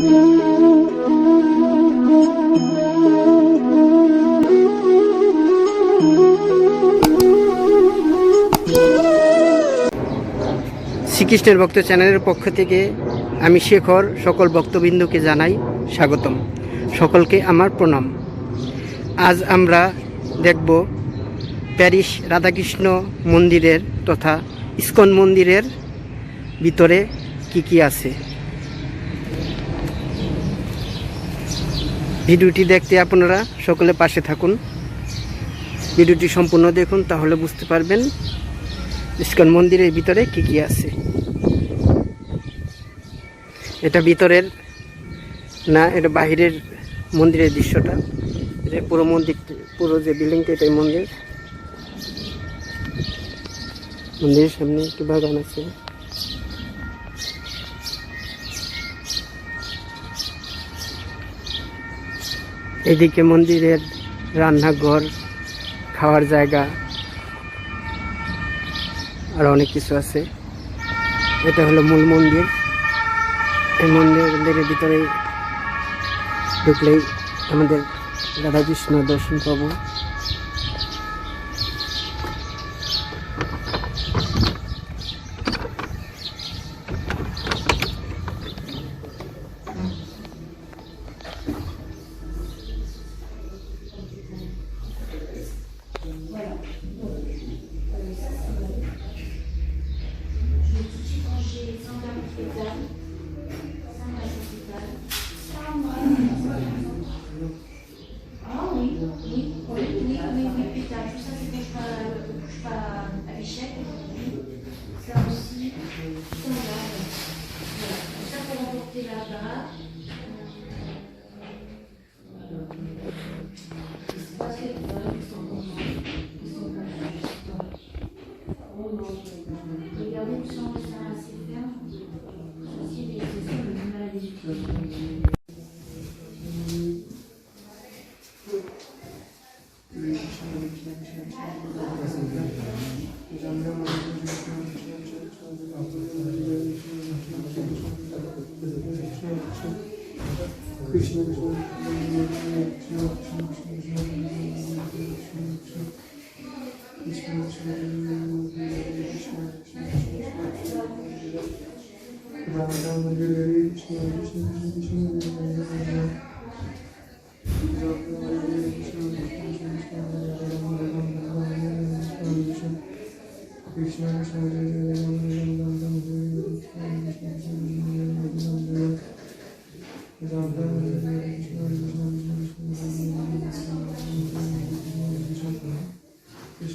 শ্রীকৃষ্ণের ভক্ত চ্যানেলের পক্ষ থেকে আমি শেখর সকল ভক্তবৃন্দকে জানাই স্বাগতম। সকলকে আমার প্রণাম। আজ আমরা দেখব প্যারিস রাধাকৃষ্ণ মন্দিরের তথা ইস্কন মন্দিরের ভিতরে কি কি আছে। ভিডিওটি দেখতে আপনারা সকলে পাশে থাকুন। ভিডিওটি সম্পূর্ণ দেখুন, তাহলে বুঝতে পারবেন ইস্কন মন্দিরের ভিতরে কি কি আছে। এটা ভিতরের না, এটা বাহিরের মন্দিরের দৃশ্যটা। এটা পুরো মন্দির, পুরো যে বিল্ডিংটা এটাই মন্দির। মন্দিরের সামনে একটু বাগান আছে। এদিকে মন্দিরের রান্নাঘর, খাওয়ার জায়গা, আর অনেক কিছু আছে। এটা হলো মূল মন্দির। এই মন্দিরের ভিতরে ঢুকলেই আমাদের রাধাকৃষ্ণ দর্শন পাবো। Thank you.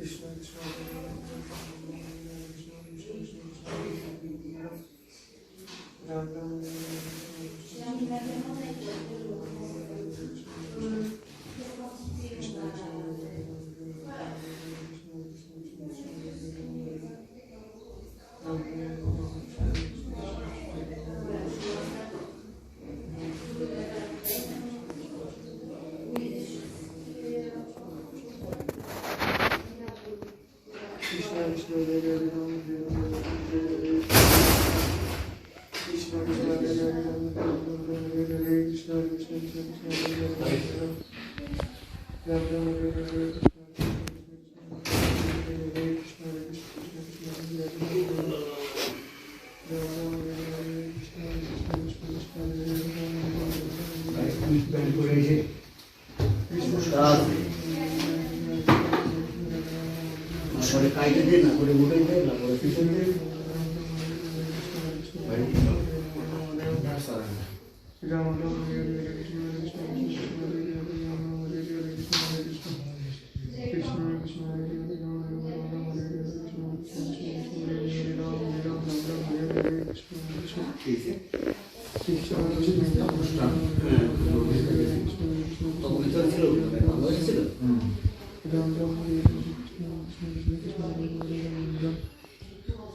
Thank you. Lütfen proje. Üç buçuk. করে কাজে দিয়ে না করে উঠে দিয়ে না করে পিছন দিয়ে। তখন ছিল ছিল